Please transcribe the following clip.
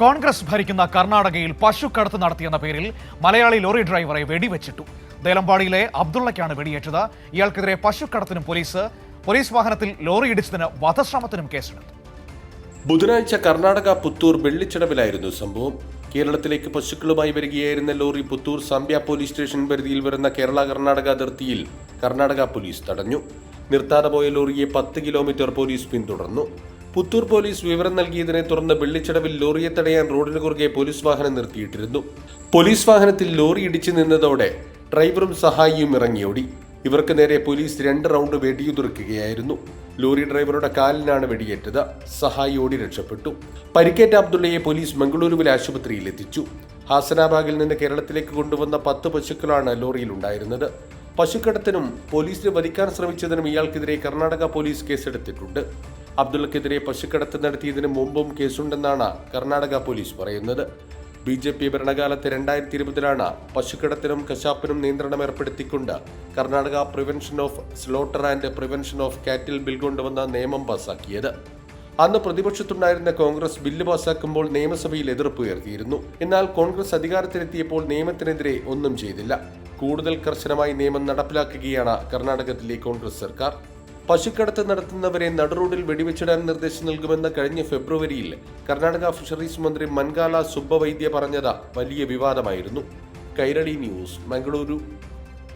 കോൺഗ്രസ് ഭരിക്കുന്ന കർണാടകയിൽ പശുക്കടത്ത് നടത്തിയെന്ന പേരിൽ മലയാളി ലോറി ഡ്രൈവറെ വെടിവെച്ചിട്ടു. ദേലമ്പാടിയിലെ അബ്ദുള്ളയ്ക്കാണ് വെടിയേറ്റത്. ഇയാൾക്കെതിരെ പശുക്കടത്തിനും പോലീസ് പോലീസ് വാഹനത്തിൽ ലോറി ഇടിച്ചതിന് വധശ്രമത്തിനും കേസെടുത്തു. ബുധനാഴ്ച കർണാടക പുത്തൂർ വെള്ളിച്ചടവിലായിരുന്നു സംഭവം. കേരളത്തിലേക്ക് പശുക്കളുമായി വരികയായിരുന്ന lorry Puttur Sampya police station പരിധിയിൽ വരുന്ന കേരള കർണാടക അതിർത്തിയിൽ കർണാടക പോലീസ് തടഞ്ഞു. നിർത്താതെ പോയ ലോറിയെ പത്ത് കിലോമീറ്റർ പോലീസ് പിന്തുടർന്നു. പുത്തൂർ പോലീസ് വിവരം നൽകിയതിനെ തുടർന്ന് വെള്ളിച്ചടവിൽ ലോറിയെ തടയാൻ റോഡിന് കുറുകെ പോലീസ് വാഹനം നിർത്തിയിട്ടിരുന്നു. പോലീസ് വാഹനത്തിൽ ലോറി ഇടിച്ചു നിന്നതോടെ ഡ്രൈവറും സഹായിയും ഇറങ്ങിയോടി ഇവർക്ക് നേരെ പോലീസ് രണ്ട് റൗണ്ട് വെടിയുതിർക്കുകയായിരുന്നു. ലോറി ഡ്രൈവറുടെ കാലിനാണ് വെടിയേറ്റത്. സഹായി ഓടി രക്ഷപ്പെട്ടു. പരിക്കേറ്റ അബ്ദുള്ളയെ പോലീസ് മംഗളൂരുവിൽ ആശുപത്രിയിൽ എത്തിച്ചു. ഹാസനാബാഗിൽ നിന്ന് കേരളത്തിലേക്ക് കൊണ്ടുവന്ന പത്ത് പശുക്കളാണ് ലോറിയിൽ ഉണ്ടായിരുന്നത് പശുക്കടത്തിനും പോലീസിനെ വധിക്കാൻ ശ്രമിച്ചതിനും ഇയാൾക്കെതിരെ കർണാടക പോലീസ് കേസെടുത്തിട്ടുണ്ട്. അബ്ദുള്ളക്കെതിരെ പശുക്കടത്ത് നടത്തിയതിന് മുമ്പും കേസുണ്ടെന്നാണ് കർണാടക പോലീസ് പറയുന്നത്. ബി ജെ പി ഭരണകാലത്ത് രണ്ടായിരത്തി ഇരുപതിലാണ് പശുക്കടത്തിനും കശാപ്പിനും നിയന്ത്രണം ഏർപ്പെടുത്തിക്കൊണ്ട് Karnataka prevention of slaughter and prevention of cattle bill കൊണ്ടുവന്ന നിയമം പാസാക്കിയത്. അന്ന് പ്രതിപക്ഷത്തുണ്ടായിരുന്ന കോൺഗ്രസ് ബില്ല് പാസാക്കുമ്പോൾ നിയമസഭയിൽ എതിർപ്പ് ഉയർത്തിയിരുന്നു. എന്നാൽ കോൺഗ്രസ് അധികാരത്തിലെത്തിയപ്പോൾ നിയമത്തിനെതിരെ ഒന്നും ചെയ്തില്ല. കൂടുതൽ കർശനമായി നിയമം നടപ്പിലാക്കുകയാണ് കർണാടകത്തിലെ കോൺഗ്രസ് സർക്കാർ. പശുക്കടത്ത് നടത്തുന്നവരെ നടുറോഡിൽ വെടിവെച്ചിടാൻ നിർദ്ദേശം നൽകുമെന്ന് കഴിഞ്ഞ ഫെബ്രുവരിയിൽ കർണാടക ഫിഷറീസ് മന്ത്രി മൻകാല സുബ്ബവൈദ്യ പറഞ്ഞത് വലിയ വിവാദമായിരുന്നു. കൈരളി ന്യൂസ് മംഗളൂരു.